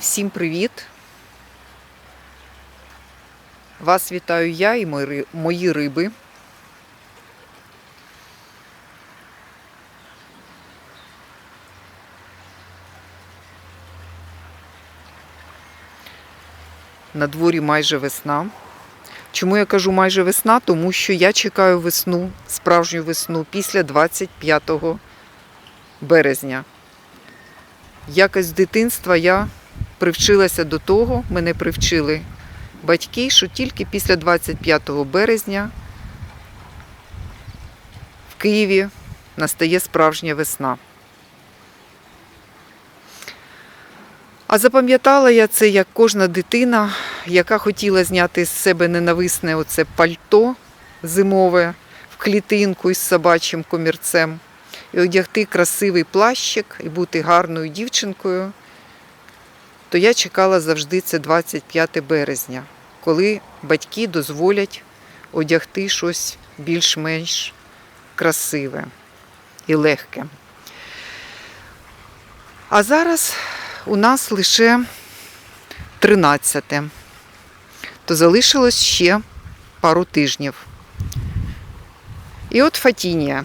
Всім привіт! Вас вітаю я і мої риби. На дворі майже весна. Чому я кажу майже весна? Тому що я чекаю весну, справжню весну після 25 березня. Якось з дитинства я привчилася до того, мене привчили батьки, що тільки після 25 березня в Києві настає справжня весна. А запам'ятала я це як кожна дитина, яка хотіла зняти з себе ненависне оце пальто зимове в клітинку із собачим комірцем і одягти красивий плащик і бути гарною дівчинкою, то я чекала завжди це 25 березня, коли батьки дозволять одягти щось більш-менш красиве і легке. А зараз у нас лише 13, то залишилось ще пару тижнів. І от Фатінія.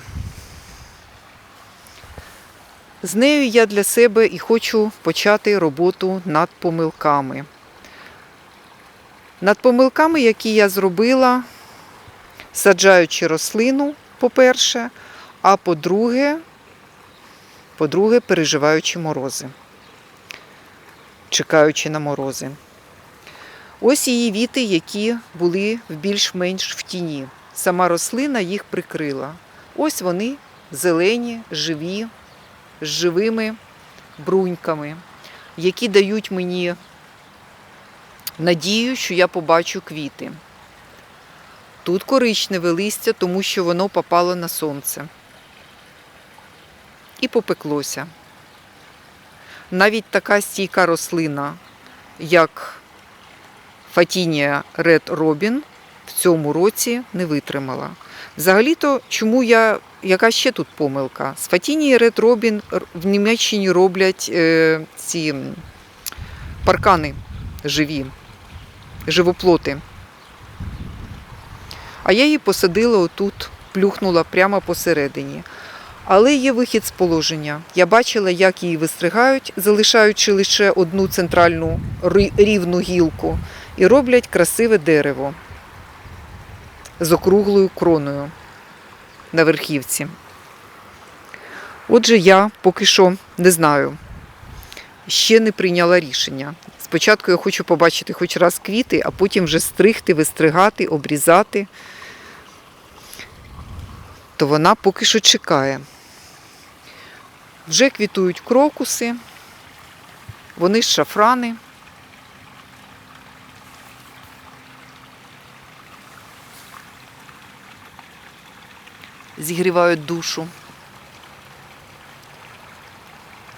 З нею я для себе і хочу почати роботу над помилками. Над помилками, які я зробила, саджаючи рослину, по-перше, а по-друге, по-друге, переживаючи морози, чекаючи на морози. Ось її віти, які були більш-менш в тіні. Сама рослина їх прикрила. Ось вони зелені, живі, з живими бруньками, які дають мені надію, що я побачу квіти. Тут коричневе листя, тому що воно попало на сонце і попеклося. Навіть така стійка рослина, як Фатінія Ред Робін, в цьому році не витримала. Взагалі-то, чому я. Яка ще тут помилка? З Ред Робін в Німеччині роблять е, ці паркани живі, живоплоти. А я її посадила отут, плюхнула прямо посередині. Але є вихід з положення. Я бачила, як її вистригають, залишаючи лише одну центральну рівну гілку, і роблять красиве дерево з округлою кроною на верхівці. Отже, я поки що не знаю, ще не прийняла рішення. Спочатку я хочу побачити хоч раз квіти, а потім вже стригти, вистригати, обрізати. То вона поки що чекає. Вже квітують крокуси, вони шафрани. Зігрівають душу.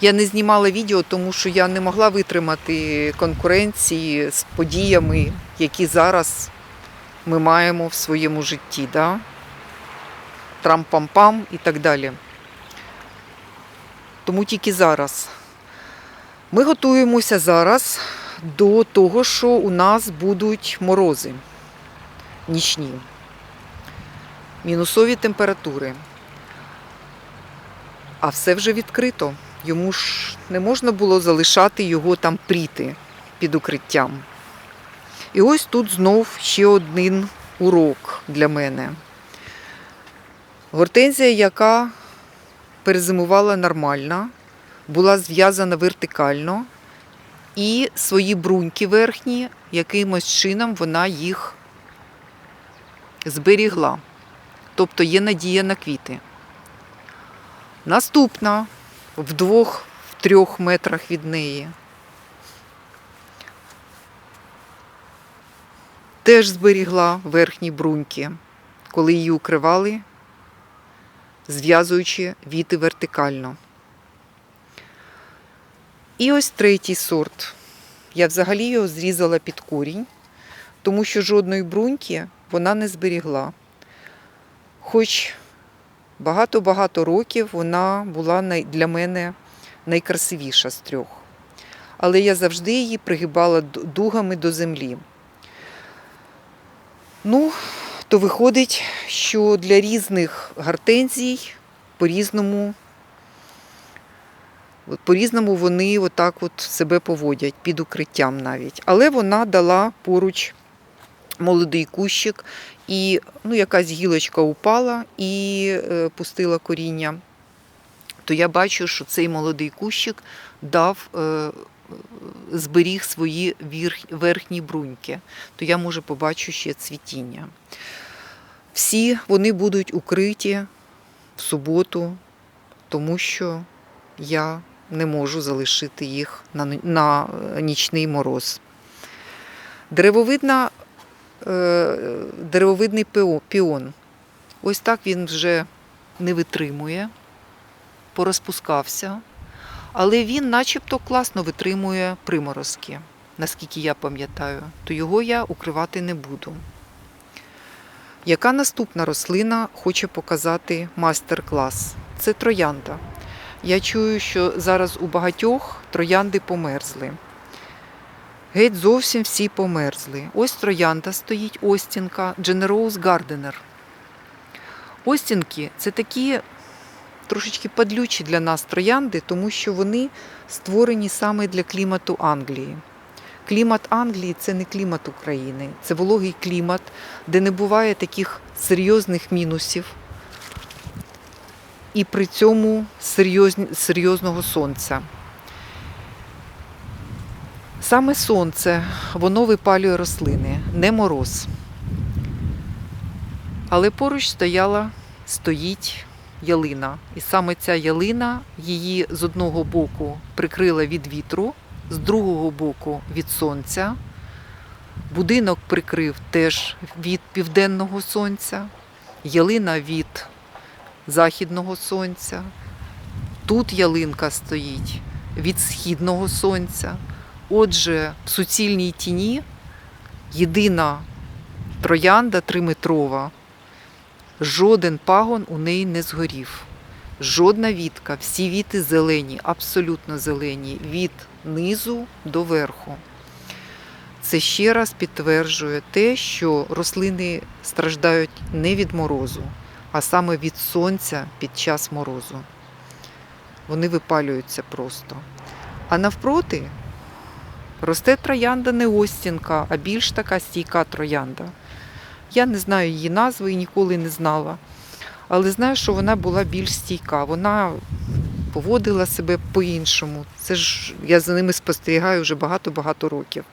Я не знімала відео, тому що я не могла витримати конкуренції з подіями, які зараз ми маємо в своєму житті. Да? Трам-пам-пам і так далі. Тому тільки зараз. Ми готуємося зараз до того, що у нас будуть морози нічні, мінусові температури. А все вже відкрито. Йому ж не можна було залишати його там пріти під укриттям. І ось тут знов ще один урок для мене. Гортензія, яка перезимувала нормально, була зв'язана вертикально, і свої бруньки верхні, якимось чином вона їх зберігла. Тобто є надія на квіти. Наступна в двох-трьох метрах від неї. Теж зберігла верхні бруньки, коли її укривали, зв'язуючи віти вертикально. І ось третій сорт. Я взагалі його зрізала під корінь, тому що жодної бруньки вона не зберігла. Хоч багато-багато років вона була для мене найкрасивіша з трьох. але я завжди її пригибала дугами до землі. Ну, то виходить, що для різних гортензій по-різному, по-різному вони отак от себе поводять під укриттям навіть. Але вона дала поруч молодий кущик, і ну, якась гілочка упала і е, пустила коріння. То я бачу, що цей молодий кущик дав, е, зберіг свої верхні бруньки, то я може побачу ще цвітіння. Всі вони будуть укриті в суботу, тому що я не можу залишити їх на, е, нічний мороз. Деревовидна, деревовидний піон. Ось так він вже не витримує, порозпускався, але він начебто класно витримує приморозки, наскільки я пам'ятаю, то його я укривати не буду. Яка наступна рослина хоче показати майстер-клас? Це троянда. Я чую, що зараз у багатьох троянди померзли. Геть зовсім всі померзли. Ось троянда стоїть, Остінка, Generous Gardener. Остінки це такі трошечки падлючі для нас троянди, тому що вони створені саме для клімату Англії. Клімат Англії це не клімат України, це вологий клімат, де не буває таких серйозних мінусів і при цьому серйозного сонця. Саме сонце, воно випалює рослини, не мороз. Але поруч стояла, стоїть ялина. І саме ця ялина її з одного боку прикрила від вітру, з другого боку від сонця. Будинок прикрив теж від південного сонця, ялина від західного сонця. Тут ялинка стоїть від східного сонця. Отже, в суцільній тіні єдина троянда триметрова. Жоден пагон у неї не згорів. Жодна вітка, всі віти зелені, абсолютно зелені, від низу до верху. Це ще раз підтверджує те, що рослини страждають не від морозу, а саме від сонця під час морозу. Вони випалюються просто. А навпроти росте троянда не остінка, а більш така стійка троянда. Я не знаю її назви і ніколи не знала. Але знаю, що вона була більш стійка. Вона поводила себе по-іншому. Це ж я за ними спостерігаю вже багато-багато років.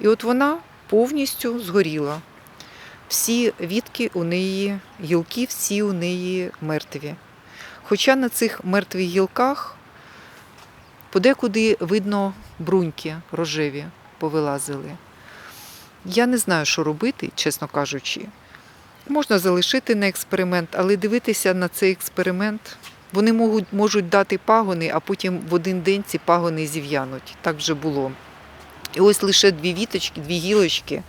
І от вона повністю згоріла. Всі вітки у неї, гілки всі у неї мертві. Хоча на цих мертвих гілках подекуди видно бруньки рожеві повилазили. Я не знаю, що робити, чесно кажучи. Можна залишити на експеримент, але дивитися на цей експеримент. Вони можуть, можуть дати пагони, а потім в один день ці пагони зів'януть. Так вже було. І ось лише дві віточки, дві гілочки,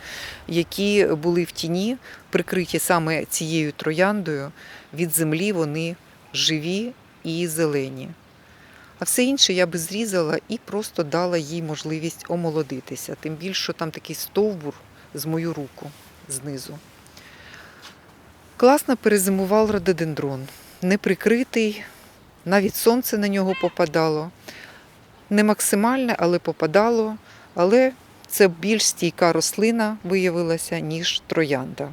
які були в тіні, прикриті саме цією трояндою, від землі вони живі і зелені. А все інше я би зрізала і просто дала їй можливість омолодитися. Тим більше, там такий стовбур з мою руку знизу. Класно перезимував рододендрон. Не прикритий, навіть сонце на нього попадало. Не максимальне, але попадало. Але це більш стійка рослина виявилася, ніж троянда.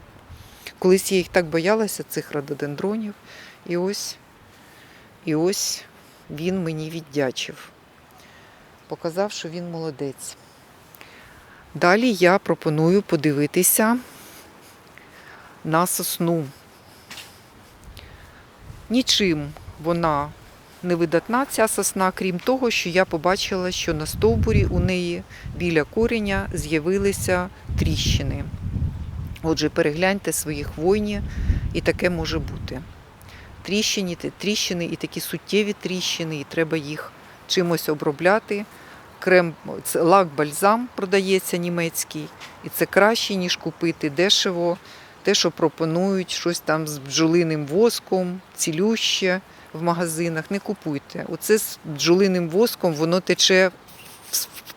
Колись я їх так боялася, цих рододендронів. І ось, і ось він мені віддячив. Показав, що він молодець. Далі я пропоную подивитися на сосну. Нічим вона не видатна, ця сосна, крім того, що я побачила, що на стовбурі у неї біля кореня з'явилися тріщини. Отже, перегляньте свої хвойні, і таке може бути. Тріщини, тріщини і такі суттєві тріщини, і треба їх чимось обробляти. Крем, це лак бальзам продається німецький, і це краще, ніж купити дешево. Те, що пропонують щось там з бджолиним воском, цілюще в магазинах, не купуйте. Оце з бджолиним воском воно тече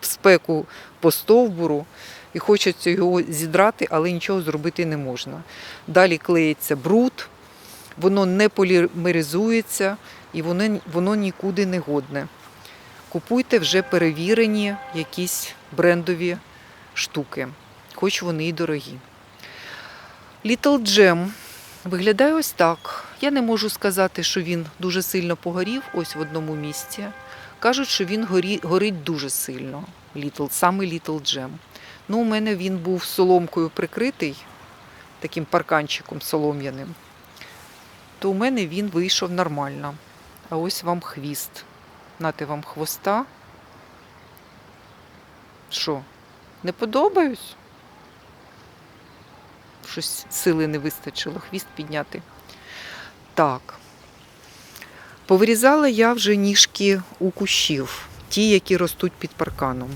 в спеку по стовбуру і хочеться його зідрати, але нічого зробити не можна. Далі клеїться бруд, воно не полімеризується і воно, воно нікуди не годне. Купуйте вже перевірені якісь брендові штуки, хоч вони і дорогі. Little Gem виглядає ось так. Я не можу сказати, що він дуже сильно погорів, ось в одному місці. Кажуть, що він горі, горить дуже сильно. Little, саме Little Gem. Ну, у мене він був соломкою прикритий, таким парканчиком солом'яним. То у мене він вийшов нормально. А ось вам хвіст. Нате вам хвоста. Що? Не подобаюсь? Щось сили не вистачило хвіст підняти. Так. Повирізала я вже ніжки у кущів, ті, які ростуть під парканом.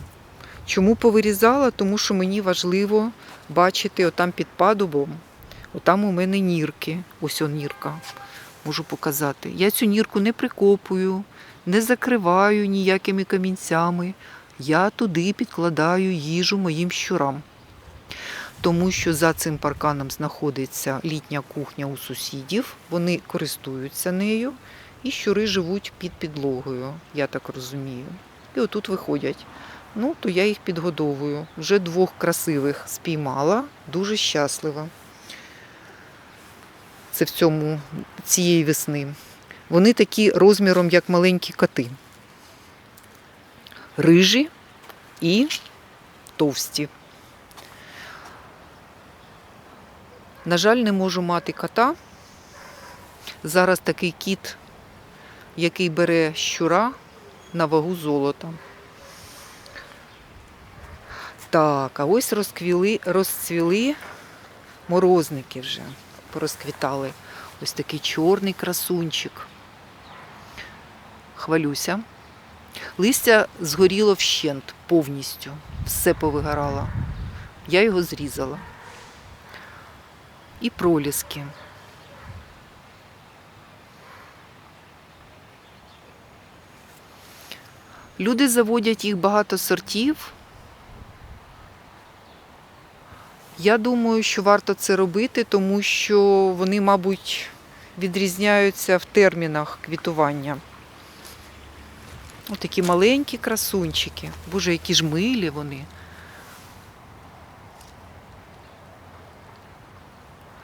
Чому повирізала? Тому що мені важливо бачити отам під падубом. Отам у мене нірки. Ось о нірка. Можу показати. Я цю нірку не прикопую, не закриваю ніякими камінцями. Я туди підкладаю їжу моїм щурам. Тому що за цим парканом знаходиться літня кухня у сусідів, вони користуються нею, і щури живуть під підлогою, я так розумію. І отут виходять. Ну, то я їх підгодовую. Вже двох красивих спіймала, дуже щаслива. В цьому цієї весни. Вони такі розміром, як маленькі коти. Рижі і товсті. На жаль, не можу мати кота. Зараз такий кіт, який бере щура на вагу золота. Так, а ось розквіли, розцвіли морозники вже, порозквітали. Ось такий чорний красунчик. Хвалюся. Листя згоріло вщент повністю. Все повигорало. Я його зрізала. І проліски. Люди заводять їх багато сортів. Я думаю, що варто це робити, тому що вони, мабуть, відрізняються в термінах квітування. Ось такі маленькі красунчики. Боже, які ж милі вони.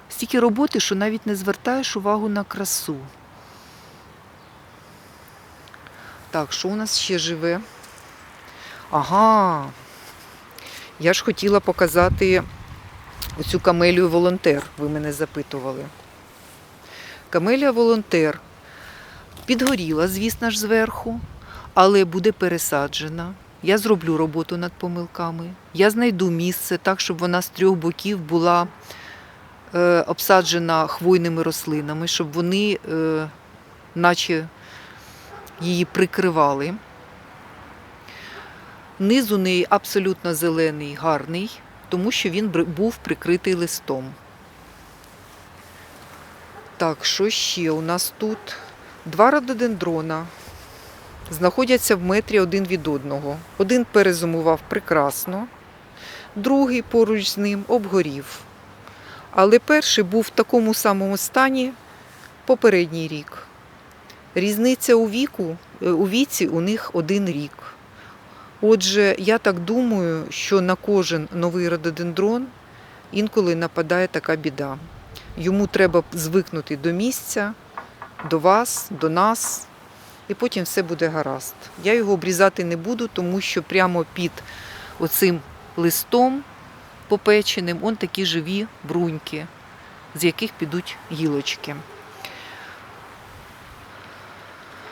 Стільки роботи, що навіть не звертаєш увагу на красу. Так, що у нас ще живе? Ага. Я ж хотіла показати оцю камелію волонтер, ви мене запитували. Камелія волонтер підгоріла, звісно ж, зверху, але буде пересаджена. Я зроблю роботу над помилками. Я знайду місце так, щоб вона з трьох боків була е, обсаджена хвойними рослинами, щоб вони, е, наче її прикривали. Низ у неї абсолютно зелений, гарний, тому що він був прикритий листом. Так, що ще у нас тут? Два рододендрона знаходяться в метрі один від одного. Один перезимував прекрасно, другий поруч з ним обгорів. Але перший був в такому самому стані попередній рік. Різниця у віку, е, у віці у них один рік. Отже, я так думаю, що на кожен новий рододендрон інколи нападає така біда. Йому треба звикнути до місця, до вас, до нас, і потім все буде гаразд. Я його обрізати не буду, тому що прямо під оцим листом попеченим он такі живі бруньки, з яких підуть гілочки.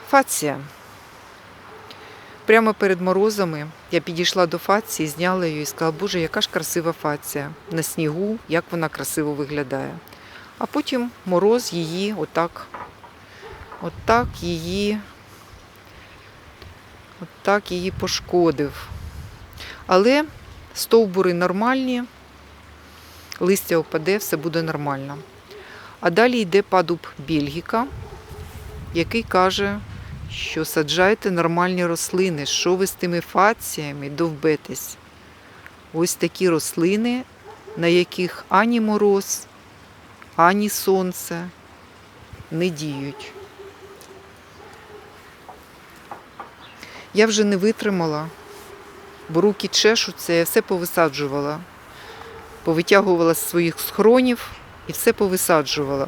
Фація. Прямо перед морозами я підійшла до фації, зняла її і сказала, боже, яка ж красива фація на снігу, як вона красиво виглядає. А потім мороз її отак, отак її, отак її пошкодив. Але стовбури нормальні, листя опаде, все буде нормально. А далі йде падуб Бельгіка, який каже, що саджайте нормальні рослини. Що ви з тими фаціями довбетесь? Ось такі рослини, на яких ані мороз, ані сонце не діють. Я вже не витримала, бо руки чешуться, я все повисаджувала. Повитягувала з своїх схронів і все повисаджувала.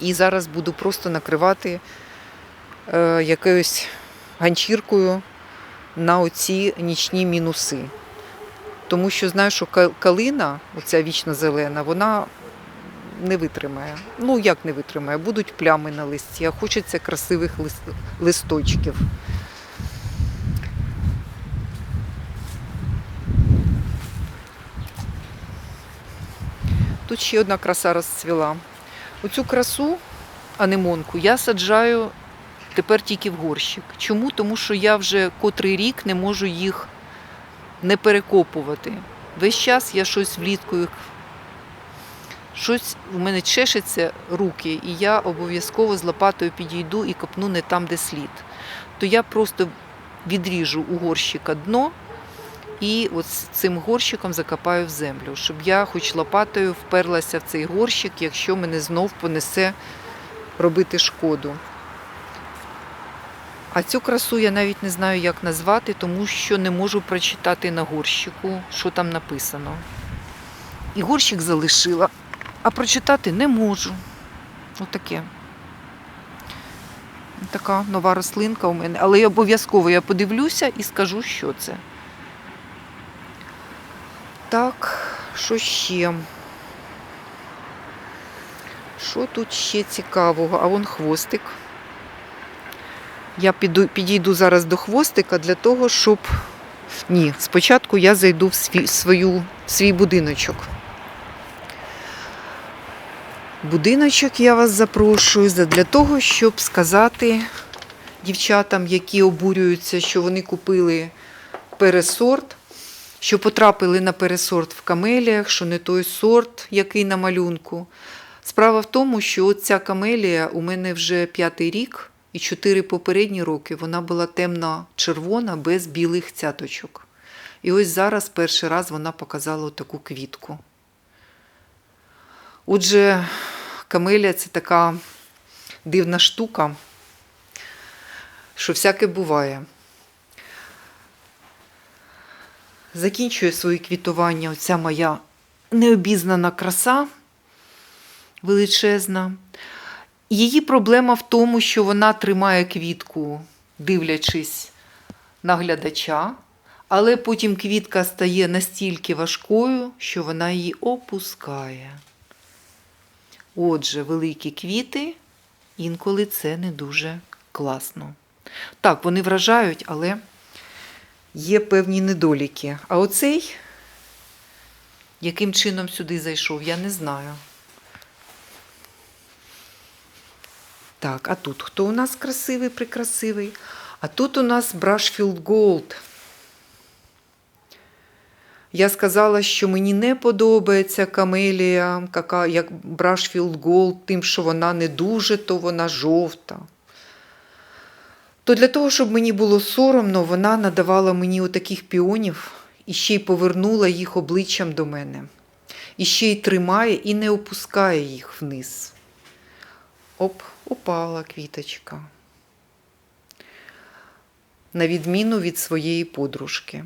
І зараз буду просто накривати е, якоюсь ганчіркою на оці нічні мінуси. Тому що знаю, що калина, оця вічно зелена, вона не витримає. Ну як не витримає? Будуть плями на листі, а хочеться красивих листочків. Тут ще одна краса розцвіла. Оцю красу, анемонку, я саджаю тепер тільки в горщик. Чому? Тому що я вже котрий рік не можу їх не перекопувати. Весь час я щось влітку їх. Щось у мене чешеться руки, і я обов'язково з лопатою підійду і копну не там, де слід. То я просто відріжу у горщика дно і от цим горщиком закопаю в землю, щоб я хоч лопатою вперлася в цей горщик, якщо мене знов понесе робити шкоду. А цю красу я навіть не знаю, як назвати, тому що не можу прочитати на горщику, що там написано. І горщик залишила, а прочитати не можу. Отаке. Така нова рослинка у мене. Але я обов'язково я подивлюся і скажу, що це. Так, що ще? Що тут ще цікавого? А вон хвостик. Я піду, підійду зараз до хвостика для того, щоб. Ні, спочатку я зайду в свій, свою, свій будиночок. Будиночок я вас запрошую для того, щоб сказати дівчатам, які обурюються, що вони купили пересорт, що потрапили на пересорт в камеліях, що не той сорт, який на малюнку. Справа в тому, що ця камелія у мене вже п'ятий рік, і чотири попередні роки вона була темно-червона без білих цяточок. І ось зараз перший раз вона показала таку квітку. Отже, камелія це така дивна штука, що всяке буває. Закінчує своє квітування оця моя необізнана краса величезна. Її проблема в тому, що вона тримає квітку, дивлячись на глядача, але потім квітка стає настільки важкою, що вона її опускає. Отже, великі квіти, інколи це не дуже класно. Так, вони вражають, але є певні недоліки. А оцей, яким чином сюди зайшов, я не знаю. Так, а тут хто у нас красивий, прикрасивий? А тут у нас Brushfield Gold. Я сказала, що мені не подобається камелія, яка, як Brushfield Gold, тим, що вона не дуже, то вона жовта. То для того, щоб мені було соромно, вона надавала мені отаких піонів і ще й повернула їх обличчям до мене. І ще й тримає і не опускає їх вниз. Оп, упала квіточка. На відміну від своєї подружки.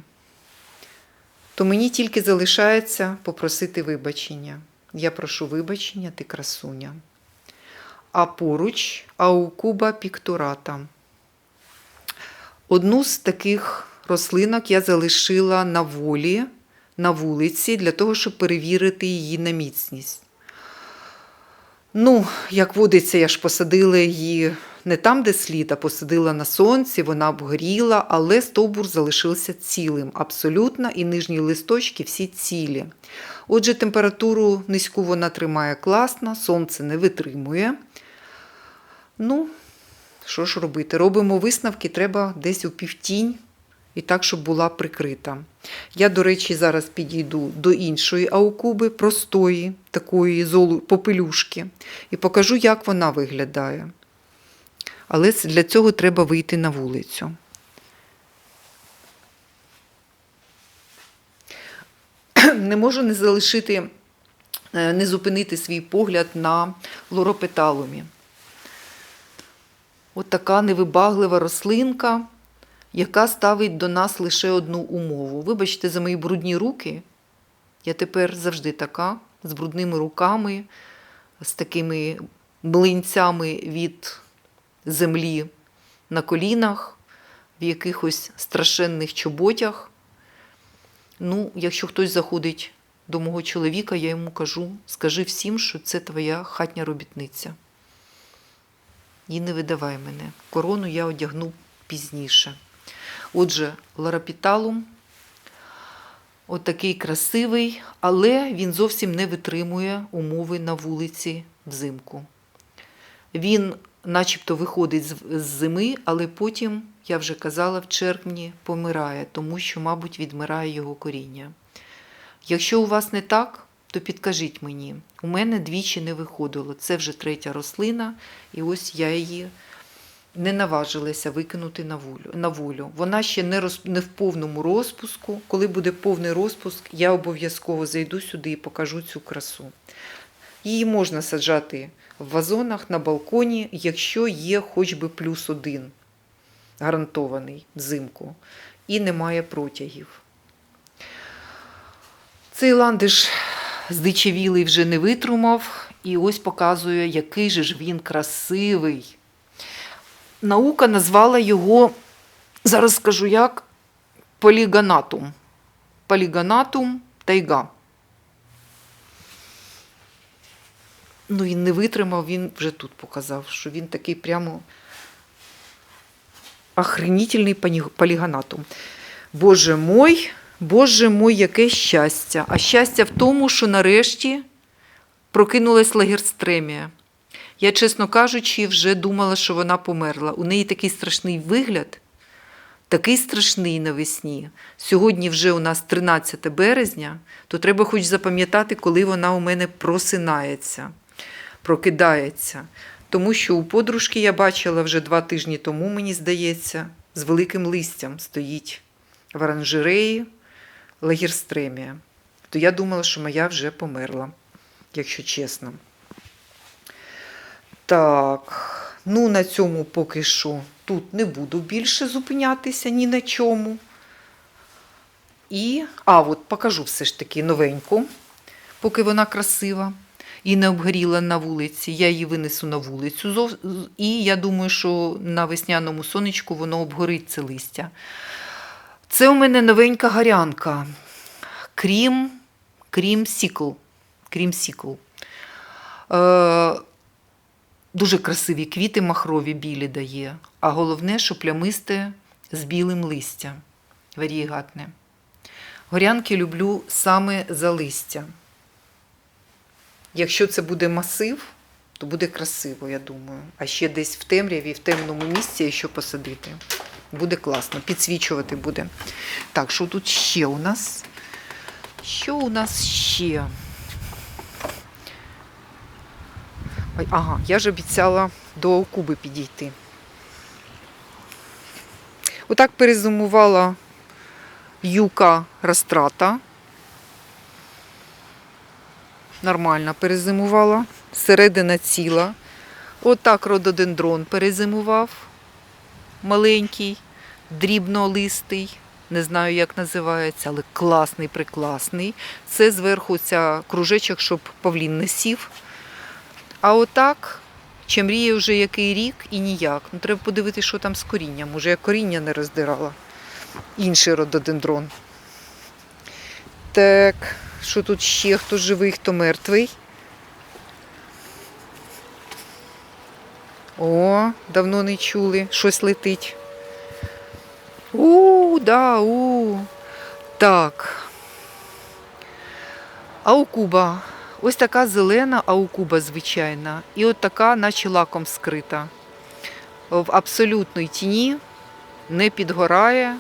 То мені тільки залишається попросити вибачення. Я прошу вибачення, ти красуня. А поруч аукуба піктурата. Одну з таких рослинок я залишила на волі, на вулиці, для того, щоб перевірити її на міцність. Ну, як водиться, я ж посадила її не там, де слід, а посадила на сонці, вона обгоріла, але стовбур залишився цілим, абсолютно, і нижні листочки всі цілі. Отже, температуру низьку вона тримає класно, сонце не витримує. Ну, що ж робити? Робимо висновки, треба десь у півтінь і так, щоб була прикрита. Я, до речі, зараз підійду до іншої аукуби, простої, такої золу, попелюшки, і покажу, як вона виглядає. Але для цього треба вийти на вулицю. Не можу не залишити, е, не зупинити свій погляд на лоропеталумі. От така невибаглива рослинка, яка ставить до нас лише одну умову. Вибачте за мої брудні руки. Я тепер завжди така, з брудними руками, з такими млинцями від землі на колінах, в якихось страшенних чоботях. Ну, якщо хтось заходить до мого чоловіка, я йому кажу: скажи всім, що це твоя хатня робітниця. І не видавай мене. Корону я одягну пізніше. Отже, ларапіталум отакий красивий, але він зовсім не витримує умови на вулиці взимку. Він начебто виходить з зими, але потім, я вже казала, в червні помирає, тому що, мабуть, відмирає його коріння. Якщо у вас не так, то підкажіть мені. У мене двічі не виходило. Це вже третя рослина, і ось я її не наважилася викинути на волю. На волю. Вона ще не, роз, не в повному розпуску. Коли буде повний розпуск, я обов'язково зайду сюди і покажу цю красу. Її можна саджати в вазонах на балконі, якщо є хоч би плюс один гарантований взимку, і немає протягів. Цей ландиш здичавілий вже не витримав, і ось показує, який же ж він красивий. Наука назвала його, зараз скажу як, полігонатум. Полігонатум тайга. Ну, він не витримав, він вже тут показав, що він такий прямо охренітельний полігонатум. Боже мой, Боже мой, яке щастя! А щастя в тому, що нарешті прокинулась лагерстремія. Я, чесно кажучи, вже думала, що вона померла. У неї такий страшний вигляд, такий страшний навесні. Сьогодні вже у нас 13 березня, то треба хоч запам'ятати, коли вона у мене просинається, прокидається. Тому що у подружки я бачила вже два тижні тому, мені здається, з великим листям стоїть в оранжереї лагерстремія. То я думала, що моя вже померла, якщо чесно. Так, ну на цьому поки що тут не буду більше зупинятися ні на чому. І, а, от покажу все ж таки новеньку, поки вона красива і не обгоріла на вулиці. Я її винесу на вулицю. І я думаю, що на весняному сонечку воно обгорить це листя. Це у мене новенька гарянка. Крім, крім сікл. Крім сікл. Е, дуже красиві квіти махрові білі дає, а головне, що плямисте з білим листям. Варігатне. Горянки люблю саме за листя. Якщо це буде масив, то буде красиво, я думаю. А ще десь в темряві, в темному місці, якщо посадити, буде класно, підсвічувати буде. Так, що тут ще у нас? Що у нас ще? Ага, я ж обіцяла до Куби підійти. Отак перезимувала юка розтрата. Нормально перезимувала. Середина ціла. Отак рододендрон перезимував. Маленький, дрібнолистий. Не знаю, як називається, але класний, прикласний. Це зверху ця кружечок, щоб павлін не сів. А отак, чи мріє вже який рік і ніяк. Ну, треба подивитися, що там з корінням. Може, я коріння не роздирала. Інший рододендрон. Так, що тут ще? Хто живий, хто мертвий? О, давно не чули, щось летить. У, да, у. Так. Аукуба. Ось така зелена аукуба звичайна. І от така, наче лаком скрита. В абсолютній тіні не підгорає.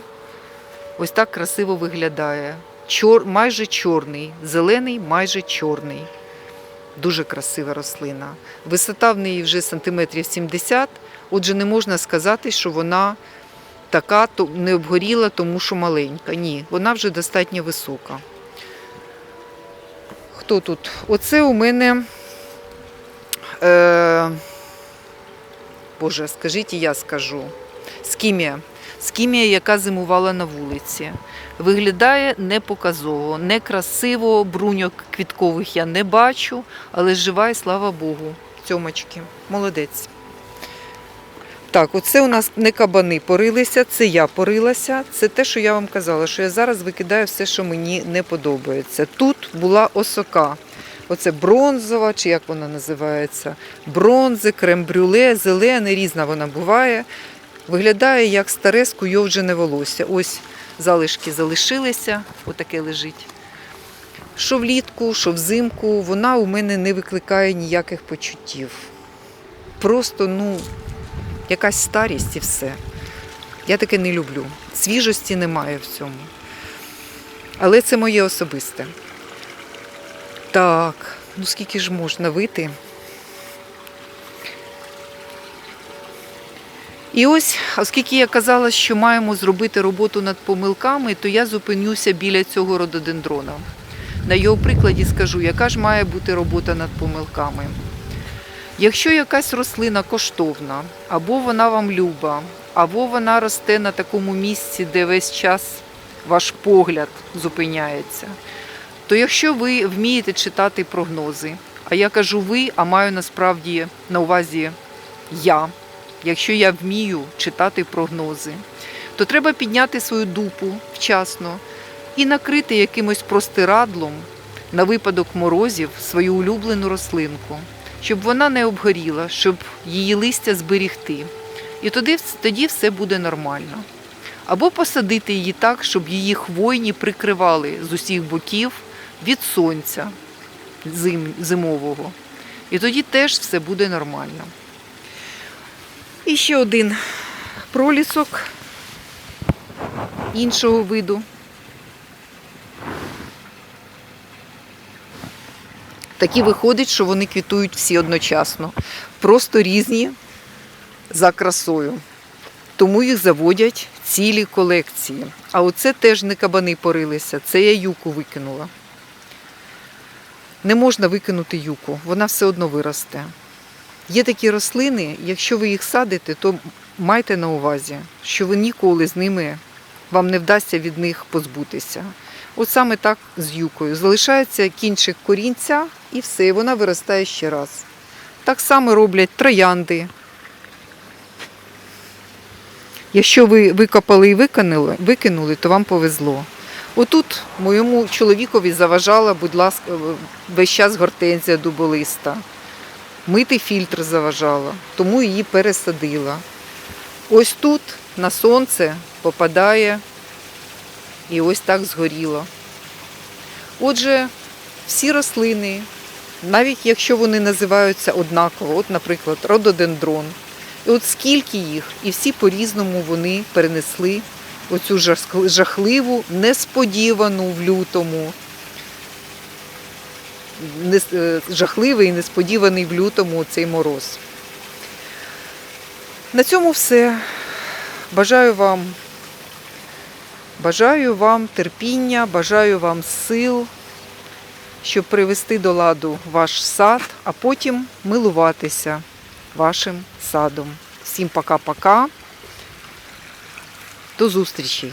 Ось так красиво виглядає. Чор, майже чорний, зелений, майже чорний. Дуже красива рослина. Висота в неї вже сантиметрів 70, Отже, не можна сказати, що вона така не обгоріла, тому що маленька. Ні, вона вже достатньо висока. Хто тут? Оце у мене. Е... Боже, скажіть, і я скажу. Скімія. Скімія, яка зимувала на вулиці. Виглядає непоказово, некрасиво, бруньок квіткових я не бачу, але жива і слава Богу. Цьомочки. Молодець. Так, оце у нас не кабани порилися, це я порилася. Це те, що я вам казала, що я зараз викидаю все, що мені не подобається. Тут була осока. Оце бронзова, чи як вона називається, бронзи, крем-брюле, зелене, різна вона буває. Виглядає як старе скуйовджене волосся. Ось залишки залишилися, отаке лежить. Що влітку, що взимку, вона у мене не викликає ніяких почуттів. Просто, ну, якась старість і все. Я таке не люблю. Свіжості немає в цьому. Але це моє особисте. Так, ну скільки ж можна вийти? І ось, оскільки я казала, що маємо зробити роботу над помилками, то я зупинюся біля цього рододендрона. На його прикладі скажу, яка ж має бути робота над помилками. Якщо якась рослина коштовна, або вона вам люба, або вона росте на такому місці, де весь час ваш погляд зупиняється, то якщо ви вмієте читати прогнози, а я кажу ви, а маю насправді на увазі я, якщо я вмію читати прогнози, то треба підняти свою дупу вчасно і накрити якимось простирадлом на випадок морозів свою улюблену рослинку, щоб вона не обгоріла, щоб її листя зберігти. І тоді, тоді все буде нормально. Або посадити її так, щоб її хвойні прикривали з усіх боків від сонця зим, зимового. І тоді теж все буде нормально. І ще один пролісок іншого виду. Такі виходить, що вони квітують всі одночасно. Просто різні за красою. Тому їх заводять цілі колекції. А оце теж не кабани порилися, це я юку викинула. Не можна викинути юку, вона все одно виросте. Є такі рослини, якщо ви їх садите, то майте на увазі, що ви ніколи з ними вам не вдасться від них позбутися. От саме так з юкою. Залишається кінчик корінця і все, вона виростає ще раз. Так само роблять троянди. Якщо ви викопали і викинули, викинули, то вам повезло. Отут моєму чоловікові заважала, будь ласка, весь час гортензія дуболиста. Мити фільтр заважала, тому її пересадила. Ось тут на сонце попадає і ось так згоріло. Отже, всі рослини, навіть якщо вони називаються однаково, от, наприклад, рододендрон, і от скільки їх, і всі по-різному вони перенесли оцю жахливу, несподівану в лютому, е, жахливий і несподіваний в лютому цей мороз. На цьому все. Бажаю вам, бажаю вам терпіння, бажаю вам сил, щоб привести до ладу ваш сад, а потім милуватися вашим садом. Всім пока-пока. До зустрічі!